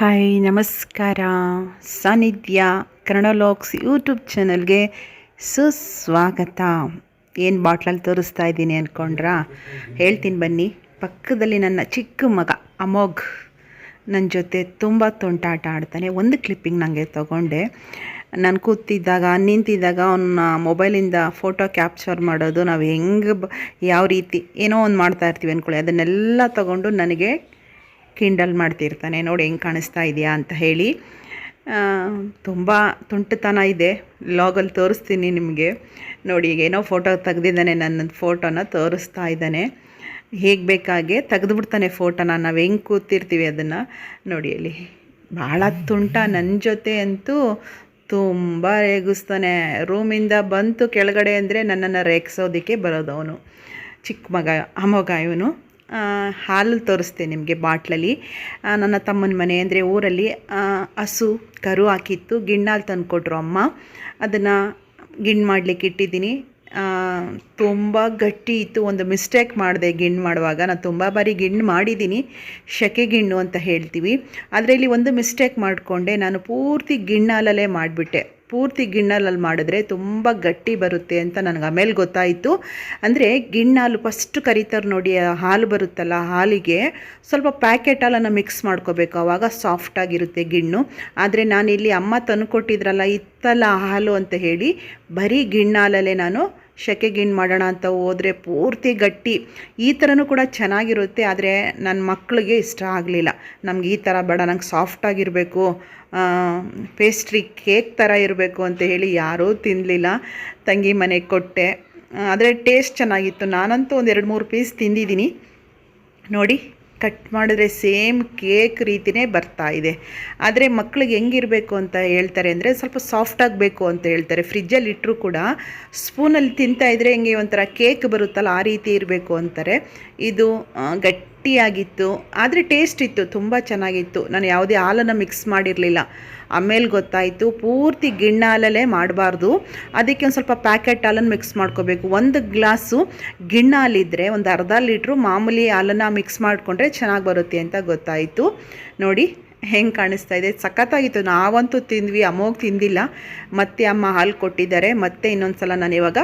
Hi, ನಮಸ್ಕಾರ. ಸಾನಿಧ್ಯ Kannada LOX YouTube ಚಾನಲ್ಗೆ ಸುಸ್ವಾಗತ. ಏನು ಬಾಟ್ಲಲ್ಲಿ ತೋರಿಸ್ತಾ ಇದ್ದೀನಿ ಅಂದ್ಕೊಂಡ್ರಾ ಹೇಳ್ತೀನಿ ಬನ್ನಿ. ಪಕ್ಕದಲ್ಲಿ ನನ್ನ ಚಿಕ್ಕ ಮಗ ಅಮೋಘ್ ನನ್ನ ಜೊತೆ ತುಂಬ ತೊಂಟಾಟ ಆಡ್ತಾನೆ. ಒಂದು ಕ್ಲಿಪ್ಪಿಂಗ್ ನನಗೆ ತೊಗೊಂಡೆ. ನಾನು ಕೂತಿದ್ದಾಗ, ನಿಂತಿದ್ದಾಗ ಅವನ್ನ ಮೊಬೈಲಿಂದ ಫೋಟೋ ಕ್ಯಾಪ್ಚರ್ ಮಾಡೋದು ನಾವು ಹೆಂಗೆ ಯಾವ ರೀತಿ, ಏನೋ ಒಂದು ಮಾಡ್ತಾ ಇರ್ತೀವಿ ಅಂದ್ಕೊಳ್ಳಿ ಅದನ್ನೆಲ್ಲ ತಗೊಂಡು ನನಗೆ ಕಿಂಡಲ್ ಮಾಡ್ತಿರ್ತಾನೆ. ನೋಡಿ ಹೆಂಗೆ ಕಾಣಿಸ್ತಾ ಇದೆಯಾ ಅಂತ ಹೇಳಿ. ತುಂಬ ತುಂಟುತನ ಇದೆ. ಲಾಗಲ್ಲಿ ತೋರಿಸ್ತೀನಿ ನಿಮಗೆ. ನೋಡಿ, ಈಗ ಏನೋ ಫೋಟೋ ತೆಗ್ದಿದ್ದಾನೆ, ನನ್ನ ಫೋಟೋನ ತೋರಿಸ್ತಾ ಇದ್ದಾನೆ. ಹೇಗೆ ಬೇಕಾಗೆ ತೆಗೆದುಬಿಡ್ತಾನೆ ಫೋಟೋನ ನಾವು ಹೆಂಗೆ ಕೂತಿರ್ತೀವಿ ಅದನ್ನು. ನೋಡಿ, ಅಲ್ಲಿ ಭಾಳ ತುಂಟ. ನನ್ನ ಜೊತೆ ಅಂತೂ ತುಂಬ ರೇಗಿಸ್ತಾನೆ. ರೂಮಿಂದ ಬಂತು ಕೆಳಗಡೆ ಅಂದರೆ ನನ್ನನ್ನು ರೇಗಿಸೋದಕ್ಕೆ ಬರೋದು ಅವನು ಚಿಕ್ಕ ಮಗ ಅಮೋಗ ಇವನು. ಹಾಲು ತೋರಿಸ್ತೆ ನಿಮಗೆ ಬಾಟ್ಲಲ್ಲಿ. ನನ್ನ ತಮ್ಮನ ಮನೆ ಅಂದರೆ ಊರಲ್ಲಿ ಹಸು, ಕರು ಹಾಕಿತ್ತು, ಗಿಣ್ಣಾಲು ತಂದುಕೊಟ್ರು ಅಮ್ಮ. ಅದನ್ನು ಗಿಣ್ಣು ಮಾಡಲಿಕ್ಕೆ ಇಟ್ಟಿದ್ದೀನಿ. ತುಂಬ ಗಟ್ಟಿ ಇತ್ತು. ಒಂದು ಮಿಸ್ಟೇಕ್ ಮಾಡಿದೆ ಗಿಣ್ಣು ಮಾಡುವಾಗ. ನಾನು ತುಂಬ ಬಾರಿ ಗಿಣ್ಣು ಮಾಡಿದ್ದೀನಿ. ಶೆಕೆ ಗಿಣ್ಣು ಅಂತ ಹೇಳ್ತೀವಿ. ಅದರಲ್ಲಿ ಒಂದು ಮಿಸ್ಟೇಕ್ ಮಾಡಿಕೊಂಡೆ. ನಾನು ಪೂರ್ತಿ ಗಿಣ್ಣಾಲಲ್ಲೇ ಮಾಡಿಬಿಟ್ಟೆ. ಪೂರ್ತಿ ಗಿಣ್ಣಾಲಲ್ಲಿ ಮಾಡಿದ್ರೆ ತುಂಬ ಗಟ್ಟಿ ಬರುತ್ತೆ ಅಂತ ನನಗೆ ಆಮೇಲೆ ಗೊತ್ತಾಯಿತು. ಅಂದರೆ ಗಿಣ್ಣಾಲು ಫಸ್ಟ್ ಕರಿತಾರೆ ನೋಡಿ ಹಾಲು ಬರುತ್ತಲ್ಲ ಹಾಲಿಗೆ ಸ್ವಲ್ಪ ಪ್ಯಾಕೆಟ್ ಹಾಲನ್ನು ಮಿಕ್ಸ್ ಮಾಡ್ಕೋಬೇಕು. ಆವಾಗ ಸಾಫ್ಟಾಗಿರುತ್ತೆ ಗಿಣ್ಣು. ಆದರೆ ನಾನಿಲ್ಲಿ ಅಮ್ಮ ತಂದುಕೊಟ್ಟಿದ್ರಲ್ಲ, ಇತ್ತಲ್ಲ ಹಾಲು ಅಂತ ಹೇಳಿ ಬರೀ ಗಿಣ್ಣಾಲಲ್ಲೇ ನಾನು ಶೆಕೆ ಗಿಣ್ ಮಾಡೋಣ ಅಂತ ಹೋದರೆ ಪೂರ್ತಿ ಗಟ್ಟಿ. ಈ ಥರನೂ ಕೂಡ ಚೆನ್ನಾಗಿರುತ್ತೆ, ಆದರೆ ನನ್ನ ಮಕ್ಕಳಿಗೆ ಇಷ್ಟ ಆಗಲಿಲ್ಲ. ನಮ್ಗೆ ಈ ಥರ ಬೇಡ, ನಂಗೆ ಸಾಫ್ಟಾಗಿರಬೇಕು ಪೇಸ್ಟ್ರಿ ಕೇಕ್ ಥರ ಇರಬೇಕು ಅಂತ ಹೇಳಿ ಯಾರೂ ತಿನ್ನಲಿಲ್ಲ ತಂಗಿ ಮನೆಗೆ ಕೊಟ್ಟೆ. ಆದರೆ ಟೇಸ್ಟ್ ಚೆನ್ನಾಗಿತ್ತು. ನಾನಂತೂ ಒಂದು ಎರಡು ಮೂರು ಪೀಸ್ ತಿಂದಿದ್ದೀನಿ. ನೋಡಿ. ಕಟ್ ಮಾಡಿದ್ರೆ ಸೇಮ್ ಕೇಕ್ ರೀತಿಯೇ ಬರ್ತಾ ಇದೆ. ಆದರೆ ಮಕ್ಳಿಗೆ ಹೆಂಗಿರಬೇಕು ಅಂತ ಹೇಳ್ತಾರೆ ಅಂದರೆ ಸ್ವಲ್ಪ ಸಾಫ್ಟ್ ಆಗಬೇಕು ಅಂತ ಹೇಳ್ತಾರೆ. ಫ್ರಿಜ್ಜಲ್ಲಿ ಇಟ್ಟರೂ ಕೂಡ ಸ್ಪೂನಲ್ಲಿ ತಿಂತಾ ಇದ್ರೆ ಹೆಂಗೆ ಒಂಥರ ಕೇಕ್ ಬರುತ್ತಲ್ಲ ಆ ರೀತಿ ಇರಬೇಕು ಅಂತಾರೆ. ಇದು ಆ, ಗಟ್ಟಿಯಾಗಿತ್ತು, ಆದರೆ ಟೇಸ್ಟ್ ಇತ್ತು, ತುಂಬ ಚೆನ್ನಾಗಿತ್ತು. ನಾನು ಯಾವುದೇ ಹಾಲನ್ನು ಮಿಕ್ಸ್ ಮಾಡಿರಲಿಲ್ಲ. ಆಮೇಲೆ ಗೊತ್ತಾಯಿತು, ಪೂರ್ತಿ ಗಿಣ್ಣ ಹಾಲಲ್ಲೇ ಮಾಡಬಾರ್ದು. ಅದಕ್ಕೆ ಒಂದು ಸ್ವಲ್ಪ ಪ್ಯಾಕೆಟ್ ಹಾಲನ್ನು ಮಿಕ್ಸ್ ಮಾಡ್ಕೋಬೇಕು. ಒಂದು ಗ್ಲಾಸು ಗಿಣ್ಣ ಹಾಲಿದ್ರೆ ಒಂದು ಅರ್ಧ ಲೀಟ್ರು ಮಾಮೂಲಿ ಹಾಲನ್ನು ಮಿಕ್ಸ್ ಮಾಡಿಕೊಂಡ್ರೆ ಚೆನ್ನಾಗಿ ಬರುತ್ತೆ ಅಂತ ಗೊತ್ತಾಯಿತು. ನೋಡಿ, ಹೆಂಗೆ ಕಾಣಿಸ್ತಾ ಇದೆ. ಸಖತ್ತಾಗಿತ್ತು. ನಾವಂತೂ ತಿಂದ್ವಿ, ಅಮ್ಮೋಗಿ ತಿಂದಿಲ್ಲ. ಮತ್ತೆ ಅಮ್ಮ ಹಾಲು ಕೊಟ್ಟಿದ್ದಾರೆ. ಮತ್ತೆ ಇನ್ನೊಂದು ಸಲ ನಾನು ಇವಾಗ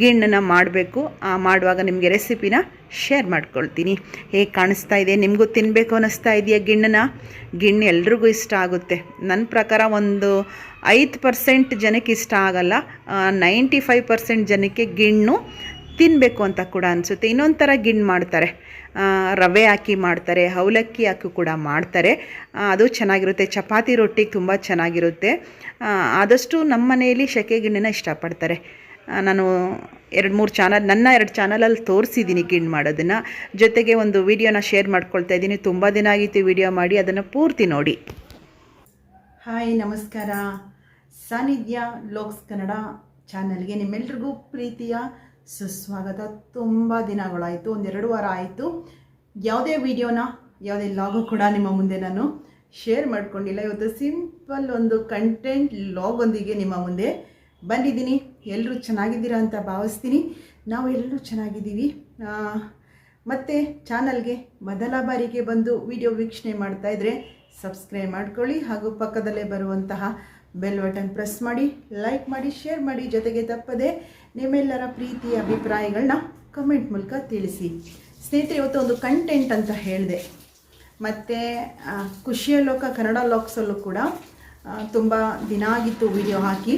ಗಿಣ್ಣನ್ನು ಮಾಡಬೇಕು. ಮಾಡುವಾಗ ನಿಮಗೆ ರೆಸಿಪಿನ ಶೇರ್ ಮಾಡ್ಕೊಳ್ತೀನಿ. ಹೇಗೆ ಕಾಣಿಸ್ತಾ ಇದೆ? ನಿಮಗೂ ತಿನ್ನಬೇಕು ಅನ್ನಿಸ್ತಾ ಇದೆಯಾ ಗಿಣ್ಣನ ಗಿಣ್ಣು ಎಲ್ರಿಗೂ ಇಷ್ಟ ಆಗುತ್ತೆ. ನನ್ನ ಪ್ರಕಾರ ಒಂದು ಐದು ಪರ್ಸೆಂಟ್ ಜನಕ್ಕೆ ಇಷ್ಟ ಆಗಲ್ಲ. ನೈಂಟಿ ಫೈವ್ ಪರ್ಸೆಂಟ್ ಜನಕ್ಕೆ ಗಿಣ್ಣು ತಿನ್ನಬೇಕು ಅಂತ ಕೂಡ ಅನಿಸುತ್ತೆ. ಇನ್ನೊಂದು ಥರ ಗಿಣ್ಣು ಮಾಡ್ತಾರೆ. ರವೆ ಹಾಕಿ ಮಾಡ್ತಾರೆ, ಅವಲಕ್ಕಿ ಹಾಕಿ ಕೂಡ ಮಾಡ್ತಾರೆ. ಅದು ಚೆನ್ನಾಗಿರುತ್ತೆ. ಚಪಾತಿ ರೊಟ್ಟಿಗೆ ತುಂಬ ಚೆನ್ನಾಗಿರುತ್ತೆ. ಆದಷ್ಟು ನಮ್ಮ ಮನೆಯಲ್ಲಿ ಶೆಕೆ ಗಿಣ್ಣನ ಇಷ್ಟಪಡ್ತಾರೆ. ನಾನು ಎರಡು ಮೂರು ಚಾನಲ್, ನನ್ನ ಎರಡು ಚಾನಲಲ್ಲಿ ತೋರಿಸಿದ್ದೀನಿ ಗಿಣ್ಣು ಮಾಡೋದನ್ನು. ಜೊತೆಗೆ ಒಂದು ವಿಡಿಯೋನ ಶೇರ್ ಮಾಡ್ಕೊಳ್ತಾ ಇದ್ದೀನಿ. ತುಂಬ ದಿನ ಆಗಿತ್ತು ವಿಡಿಯೋ ಮಾಡಿ, ಅದನ್ನು ಪೂರ್ತಿ ನೋಡಿ. ಹಾಯ್, ನಮಸ್ಕಾರ. ಸಾನ್ನಿಧ್ಯ ಲೋಕ್ಸ್ ಕನ್ನಡ ಚಾನಲ್ಗೆ ನಿಮ್ಮೆಲ್ರಿಗೂ ಪ್ರೀತಿಯ ಸುಸ್ವಾಗತ. ತುಂಬ ದಿನಗಳಾಯಿತು ಒಂದೆರಡು ವಾರ ಆಯಿತು. ಯಾವುದೇ ವಿಡಿಯೋನ, ಯಾವುದೇ ಲಾಗು ಕೂಡ ನಿಮ್ಮ ಮುಂದೆ ನಾನು ಶೇರ್ ಮಾಡ್ಕೊಂಡಿಲ್ಲ. ಇವತ್ತು ಸಿಂಪಲ್ ಒಂದು ಕಂಟೆಂಟ್ ಲಾಗೊಂದಿಗೆ ನಿಮ್ಮ ಮುಂದೆ ಬಂದಿದ್ದೀನಿ. ಎಲ್ಲರೂ ಚೆನ್ನಾಗಿದ್ದೀರಾ ಅಂತ ಭಾವಿಸ್ತೀನಿ. ನಾವು ಎಲ್ಲರೂ ಚೆನ್ನಾಗಿದ್ದೀವಿ. ಮತ್ತು ಚಾನಲ್ಗೆ ಮೊದಲ ಬಾರಿಗೆ ಬಂದು ವಿಡಿಯೋ ವೀಕ್ಷಣೆ ಮಾಡ್ತಾಯಿದ್ರೆ ಸಬ್ಸ್ಕ್ರೈಬ್ ಮಾಡ್ಕೊಳ್ಳಿ ಹಾಗೂ ಪಕ್ಕದಲ್ಲೇ ಬರುವಂತಹ ಬೆಲ್ ಬಟನ್ ಪ್ರೆಸ್ ಮಾಡಿ, ಲೈಕ್ ಮಾಡಿ, ಶೇರ್ ಮಾಡಿ. ಜೊತೆಗೆ ತಪ್ಪದೆ ನಿಮ್ಮೆಲ್ಲರ ಪ್ರೀತಿ ಅಭಿಪ್ರಾಯಗಳನ್ನ ಕಮೆಂಟ್ ಮೂಲಕ ತಿಳಿಸಿ. ಸ್ನೇಹಿತರೆ, ಇವತ್ತು ಒಂದು ಕಂಟೆಂಟ್ ಅಂತ ಹೇಳಿದೆ. ಮತ್ತು ಖುಷಿಯ ಲೋಕ ಕನ್ನಡ ಲಾಕ್ಸಲ್ಲೂ ಕೂಡ ತುಂಬ ದಿನ ಆಗಿತ್ತು ವಿಡಿಯೋ ಹಾಕಿ.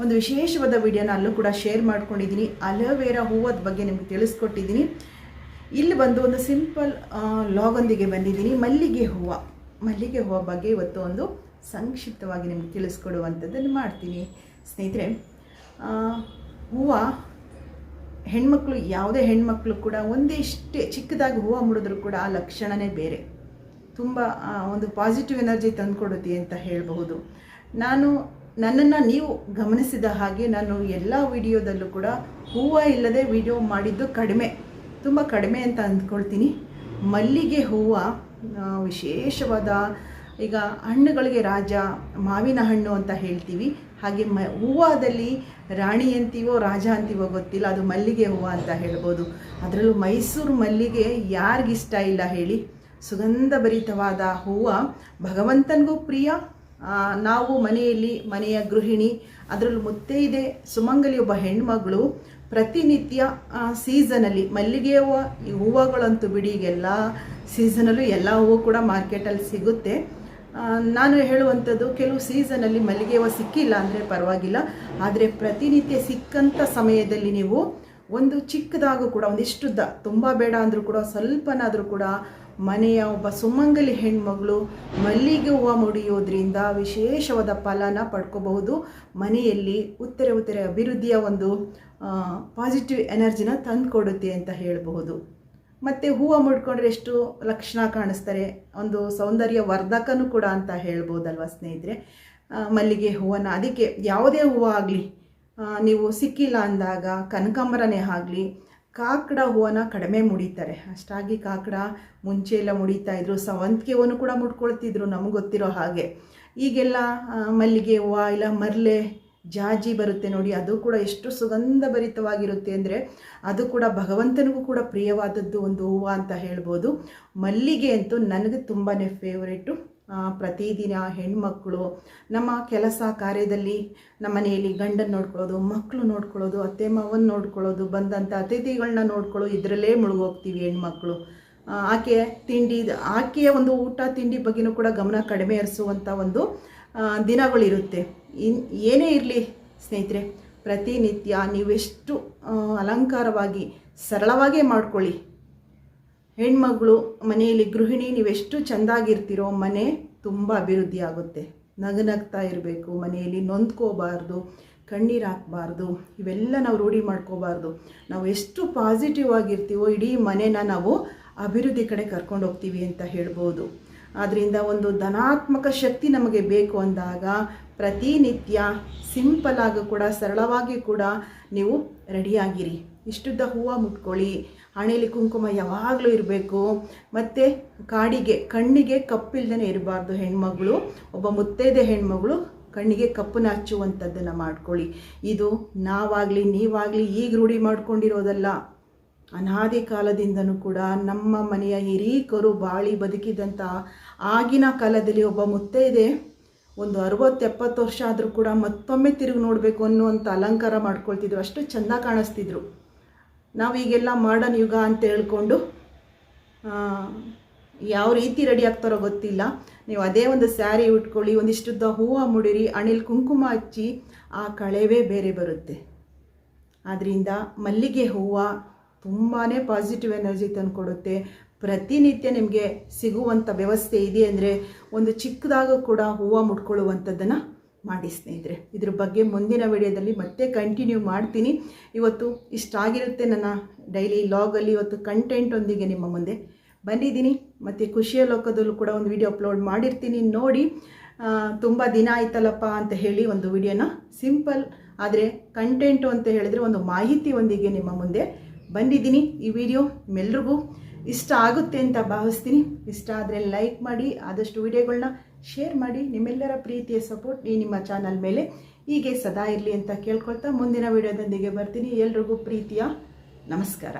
ಒಂದು ವಿಶೇಷವಾದ ವಿಡಿಯೋನ ಅಲ್ಲೂ ಕೂಡ ಶೇರ್ ಮಾಡ್ಕೊಂಡಿದ್ದೀನಿ. ಅಲೋವೆರಾ ಹೂವದ ಬಗ್ಗೆ ನಿಮ್ಗೆ ತಿಳಿಸ್ಕೊಟ್ಟಿದ್ದೀನಿ. ಇಲ್ಲಿ ಬಂದು ಒಂದು ಸಿಂಪಲ್ ಲಾಗೊಂದಿಗೆ ಬಂದಿದ್ದೀನಿ. ಮಲ್ಲಿಗೆ ಹೂವು. ಮಲ್ಲಿಗೆ ಹೂವು ಬಗ್ಗೆ ಇವತ್ತು ಒಂದು ಸಂಕ್ಷಿಪ್ತವಾಗಿ ನಿಮ್ಗೆ ತಿಳಿಸ್ಕೊಡುವಂಥದ್ದನ್ನು ಮಾಡ್ತೀನಿ. ಸ್ನೇಹಿತರೆ ಹೂವು ಹೆಣ್ಮಕ್ಳು, ಯಾವುದೇ ಹೆಣ್ಮಕ್ಳು ಕೂಡ ಒಂದಿಷ್ಟೇ ಚಿಕ್ಕದಾಗಿ ಹೂವು ಮುಡಿದ್ರು ಕೂಡ ಆ ಲಕ್ಷಣವೇ ಬೇರೆ. ತುಂಬ ಒಂದು ಪಾಸಿಟಿವ್ ಎನರ್ಜಿ ತಂದುಕೊಡುತ್ತೆ ಅಂತ ಹೇಳಬಹುದು. ನಾನು ನನ್ನನ್ನು ನೀವು ಗಮನಿಸಿದ ಹಾಗೆ ನಾನು ಎಲ್ಲ ವಿಡಿಯೋದಲ್ಲೂ ಕೂಡ ಹೂವು ಇಲ್ಲದೆ ವಿಡಿಯೋ ಮಾಡಿದ್ದು ಕಡಿಮೆ, ತುಂಬ ಕಡಿಮೆ ಅಂತ ಅಂದ್ಕೊಳ್ತೀನಿ. ಮಲ್ಲಿಗೆ ಹೂವು ವಿಶೇಷವಾದ ಈಗ ಹಣ್ಣುಗಳಿಗೆ ರಾಜ ಮಾವಿನ ಹಣ್ಣು ಅಂತ ಹೇಳ್ತೀವಿ. ಹಾಗೆ ಮ, ಹೂವಾದಲ್ಲಿ ರಾಣಿ ಅಂತೀವೋ ರಾಜ ಅಂತೀವೋ ಗೊತ್ತಿಲ್ಲ, ಅದು ಮಲ್ಲಿಗೆ ಹೂವು ಅಂತ ಹೇಳ್ಬೋದು. ಅದರಲ್ಲೂ ಮೈಸೂರು ಮಲ್ಲಿಗೆ ಯಾರಿಗಿಷ್ಟ ಇಲ್ಲ ಹೇಳಿ. ಸುಗಂಧಭರಿತವಾದ ಹೂವು, ಭಗವಂತನಿಗೂ ಪ್ರಿಯ ನಾವು ಮನೆಯಲ್ಲಿ ಮನೆಯ ಗೃಹಿಣಿ, ಅದರಲ್ಲೂ ಮುತ್ತೈದೆ ಸುಮಂಗಲಿ ಒಬ್ಬ ಹೆಣ್ಮಗಳು ಪ್ರತಿನಿತ್ಯ ಸೀಸನಲ್ಲಿ ಮಲ್ಲಿಗೆ ಹೂವು, ಈ ಹೂವುಗಳಂತೂ ಬಿಡಿ, ಈಗೆಲ್ಲ ಸೀಸನಲ್ಲೂ ಎಲ್ಲ ಹೂವು ಕೂಡ ಮಾರ್ಕೆಟಲ್ಲಿ ಸಿಗುತ್ತೆ. ನಾನು ಹೇಳುವಂಥದ್ದು, ಕೆಲವು ಸೀಸನಲ್ಲಿ ಮಲ್ಲಿಗೆ ಹೂವು ಸಿಕ್ಕಿಲ್ಲ ಅಂದರೆ ಪರವಾಗಿಲ್ಲ. ಆದರೆ ಪ್ರತಿನಿತ್ಯ ಸಿಕ್ಕಂಥ ಸಮಯದಲ್ಲಿ ನೀವು ಒಂದು ಚಿಕ್ಕದಾಗೂ ಕೂಡ ಒಂದಿಷ್ಟುದ್ದ ತುಂಬ ಬೇಡ ಅಂದರೂ ಕೂಡ, ಸ್ವಲ್ಪನಾದರೂ ಕೂಡ ಮನೆಯ ಒಬ್ಬ ಸುಮಂಗಲಿ ಹೆಣ್ಮಗಳು ಮಲ್ಲಿಗೆ ಹೂವು ಮುಡಿಯೋದ್ರಿಂದ ವಿಶೇಷವಾದ ಫಲನ ಪಡ್ಕೋಬಹುದು. ಮನೆಯಲ್ಲಿ ಉತ್ತರೆ ಉತ್ತರೆ ಅಭಿವೃದ್ಧಿಯ ಒಂದು ಪಾಸಿಟಿವ್ ಎನರ್ಜಿನ ತಂದುಕೊಡುತ್ತೆ ಅಂತ ಹೇಳಬಹುದು. ಮತ್ತು ಹೂವು ಮುಡ್ಕೊಂಡ್ರೆ ಎಷ್ಟು ಲಕ್ಷಣ ಕಾಣಿಸ್ತಾರೆ? ಒಂದು ಸೌಂದರ್ಯ ವರ್ಧಕನೂ ಕೂಡ ಅಂತ ಹೇಳ್ಬೋದಲ್ವ ಸ್ನೇಹಿತರೆ? ಮಲ್ಲಿಗೆ ಹೂವನ್ನು ಅದಕ್ಕೆ ಯಾವುದೇ ಹೂವು ಆಗಲಿ ನೀವು ಸಿಕ್ಕಿಲ್ಲ ಅಂದಾಗ ಕನಕಾಂಬರನೇ ಆಗಲಿ ಕಾಕಡ ಹೂವನ್ನ ಕಡಿಮೆ ಮುಡಿತಾರೆ. ಅಷ್ಟಾಗಿ ಕಾಕಡ ಮುಂಚೆ ಎಲ್ಲ ಮುಡಿತಾ ಇದ್ರು, ಸವಂತಿಗೆ ಹೂವನ್ನು ಕೂಡ ಮುಡ್ಕೊಳ್ತಿದ್ರು ನಮ್ಗೆ ಗೊತ್ತಿರೋ ಹಾಗೆ. ಈಗೆಲ್ಲ ಮಲ್ಲಿಗೆ ಹೂವು ಇಲ್ಲ, ಮರ್ಲೆ ಜಾಜಿ ಬರುತ್ತೆ ನೋಡಿ, ಅದು ಕೂಡ ಎಷ್ಟು ಸುಗಂಧ ಭರಿತವಾಗಿರುತ್ತೆ ಅಂದರೆ ಅದು ಕೂಡ ಭಗವಂತನಿಗೂ ಕೂಡ ಪ್ರಿಯವಾದದ್ದು ಒಂದು ಹೂವು ಅಂತ ಹೇಳ್ಬೋದು. ಮಲ್ಲಿಗೆ ಅಂತೂ ನನಗೆ ತುಂಬಾ ಫೇವ್ರೇಟು ಪ್ರತಿದಿನ ಹೆಣ್ಮಕ್ಕಳು ನಮ್ಮ ಕೆಲಸ ಕಾರ್ಯದಲ್ಲಿ ನಮ್ಮ ಮನೆಯಲ್ಲಿ ಗಂಡನ ನೋಡ್ಕೊಳ್ಳೋದು ಮಕ್ಕಳು ನೋಡ್ಕೊಳ್ಳೋದು, ಅತ್ತೆ ಮಾವನ ನೋಡ್ಕೊಳ್ಳೋದು ಬಂದಂಥ ಅತಿಥಿಗಳನ್ನ ನೋಡ್ಕೊಳ್ಳೋದು ಇದರಲ್ಲೇ ಮುಳುಗೋಗ್ತೀವಿ ಹೆಣ್ಮಕ್ಳು. ಆಕೆ ತಿಂಡಿ, ಆಕೆಯ ಒಂದು ಊಟ ತಿಂಡಿ ಬಗ್ಗೆನೂ ಕೂಡ ಗಮನ ಕಡಿಮೆ ಹರಿಸುವಂಥ ಒಂದು ದಿನಗಳಿರುತ್ತೆ. ಇನ್, ಏನೇ ಇರಲಿ ಸ್ನೇಹಿತರೆ, ಪ್ರತಿನಿತ್ಯ ನೀವೆಷ್ಟು ಅಲಂಕಾರವಾಗಿ ಸರಳವಾಗೇ ಮಾಡ್ಕೊಳ್ಳಿ. ಹೆಣ್ಮಗಳು ಮನೆಯಲ್ಲಿ ಗೃಹಿಣಿ, ನೀವೆಷ್ಟು ಚೆಂದಾಗಿರ್ತೀರೋ ಮನೆ ತುಂಬ ಅಭಿವೃದ್ಧಿ ಆಗುತ್ತೆ. ನಗನಗ್ತಾ ಇರಬೇಕು, ಮನೆಯಲ್ಲಿ ನೊಂದ್ಕೋಬಾರ್ದು, ಕಣ್ಣೀರು ಹಾಕಬಾರ್ದು, ಇವೆಲ್ಲ ನಾವು ರೂಢಿ ಮಾಡ್ಕೋಬಾರ್ದು. ನಾವು ಎಷ್ಟು ಪಾಸಿಟಿವ್ ಆಗಿರ್ತೀವೋ ಇಡೀ ಮನೆನ ನಾವು ಅಭಿವೃದ್ಧಿ ಕಡೆ ಕರ್ಕೊಂಡು ಹೋಗ್ತೀವಿ ಅಂತ ಹೇಳ್ಬೋದು. ಆದ್ದರಿಂದ ಒಂದು ಧನಾತ್ಮಕ ಶಕ್ತಿ ನಮಗೆ ಬೇಕು ಅಂದಾಗ ಪ್ರತಿನಿತ್ಯ ಸಿಂಪಲ್ ಆಗಿ ಕೂಡ, ಸರಳವಾಗಿ ಕೂಡ ನೀವು ರೆಡಿಯಾಗಿರಿ ಇಷ್ಟುದ್ದ ಹೂವು ಮುಟ್ಕೊಳ್ಳಿ. ಹಣೆಯಲ್ಲಿ ಕುಂಕುಮ ಯಾವಾಗಲೂ ಇರಬೇಕು. ಮತ್ತು ಕಾಡಿಗೆ, ಕಣ್ಣಿಗೆ ಕಪ್ಪಿಲ್ದೇ ಇರಬಾರ್ದು ಹೆಣ್ಮಗಳು. ಒಬ್ಬ ಮುತ್ತೈದೆ ಹೆಣ್ಮಗಳು ಕಣ್ಣಿಗೆ ಕಪ್ಪನ್ನು ಹಚ್ಚುವಂಥದ್ದನ್ನು ಮಾಡ್ಕೊಳ್ಳಿ. ಇದು ನಾವಾಗಲಿ, ನೀವಾಗಲಿ ಈಗ ರೂಢಿ ಮಾಡ್ಕೊಂಡಿರೋದಲ್ಲ. ಅನಾದಿ ಕಾಲದಿಂದನೂ ಕೂಡ ನಮ್ಮ ಮನೆಯ ಹಿರೀಕರು ಬಾಳಿ ಬದುಕಿದಂಥ ಆಗಿನ ಕಾಲದಲ್ಲಿ ಒಬ್ಬ ಮುತ್ತೈದೆ ಒಂದು ಅರವತ್ತು ಎಪ್ಪತ್ತು ವರ್ಷ ಆದರೂ ಕೂಡ ಮತ್ತೊಮ್ಮೆ ತಿರುಗಿ ನೋಡಬೇಕು ಅನ್ನುವಂಥ ಅಲಂಕಾರ ಮಾಡ್ಕೊಳ್ತಿದ್ರು. ಅಷ್ಟು ಚೆಂದ ಕಾಣಿಸ್ತಿದ್ರು. ನಾವು ಈಗೆಲ್ಲ ಮಾಡರ್ನ್ ಯುಗ ಅಂತ ಹೇಳ್ಕೊಂಡು ಯಾವ ರೀತಿ ರೆಡಿ ಆಗ್ತಾರೋ ಗೊತ್ತಿಲ್ಲ. ನೀವು ಅದೇ ಒಂದು ಸ್ಯಾರಿ ಉಟ್ಕೊಳ್ಳಿ ಒಂದಿಷ್ಟುದ್ದ ಹೂವು ಮುಡಿರಿ ಅಣಿಲ್ ಕುಂಕುಮ ಹಚ್ಚಿ ಆ ಕಳೆವೇ ಬೇರೆ ಬರುತ್ತೆ. ಆದ್ದರಿಂದ ಮಲ್ಲಿಗೆ ಹೂವು ತುಂಬಾ ಪಾಸಿಟಿವ್ ಎನರ್ಜಿ ತಂದುಕೊಡುತ್ತೆ ಪ್ರತಿನಿತ್ಯ ನಿಮಗೆ ಸಿಗುವಂಥ ವ್ಯವಸ್ಥೆ ಇದೆ ಅಂದರೆ ಒಂದು ಚಿಕ್ಕದಾಗೂ ಕೂಡ ಹೂವು ಮುಟ್ಕೊಳ್ಳುವಂಥದ್ದನ್ನು ಮಾಡಿ ಸ್ನೇಹಿತರೆ. ಇದ್ರ ಬಗ್ಗೆ ಮುಂದಿನ ವಿಡಿಯೋದಲ್ಲಿ ಮತ್ತೆ ಕಂಟಿನ್ಯೂ ಮಾಡ್ತೀನಿ. ಇವತ್ತು ಇಷ್ಟಾಗಿರುತ್ತೆ ನನ್ನ ಡೈಲಿ ಲಾಗಲ್ಲಿ ಇವತ್ತು ಕಂಟೆಂಟೊಂದಿಗೆ ನಿಮ್ಮ ಮುಂದೆ. ಬಂದಿದ್ದೀನಿ. ಮತ್ತು ಖುಷಿಯ ಲೋಕದಲ್ಲೂ ಕೂಡ ಒಂದು ವಿಡಿಯೋ ಅಪ್ಲೋಡ್ ಮಾಡಿರ್ತೀನಿ. ನೋಡಿ ತುಂಬ ದಿನ ಆಯ್ತಲ್ಲಪ್ಪ ಅಂತ ಹೇಳಿ ಒಂದು ವಿಡಿಯೋನ ಸಿಂಪಲ್ ಆದರೆ ಕಂಟೆಂಟು ಅಂತ ಹೇಳಿದರೆ ಒಂದು ಮಾಹಿತಿಯೊಂದಿಗೆ ನಿಮ್ಮ ಮುಂದೆ ಬಂದಿದ್ದೀನಿ. ಈ ವಿಡಿಯೋ ನಿಮ್ಮೆಲ್ರಿಗೂ ಇಷ್ಟ ಆಗುತ್ತೆ ಅಂತ ಭಾವಿಸ್ತೀನಿ. ಇಷ್ಟ ಆದರೆ ಲೈಕ್ ಮಾಡಿ, ಆದಷ್ಟು ವಿಡಿಯೋಗಳನ್ನ ಶೇರ್ ಮಾಡಿ ನಿಮ್ಮೆಲ್ಲರ ಪ್ರೀತಿಯ ಸಪೋರ್ಟ್ ಈ ನಿಮ್ಮ ಚಾನಲ್ ಮೇಲೆ. ಹೀಗೆ ಸದಾ ಇರಲಿ ಅಂತ ಕೇಳ್ಕೊಳ್ತಾ ಮುಂದಿನ ವಿಡಿಯೋದೊಂದಿಗೆ ಬರ್ತೀನಿ. ಎಲ್ರಿಗೂ ಪ್ರೀತಿಯ ನಮಸ್ಕಾರ.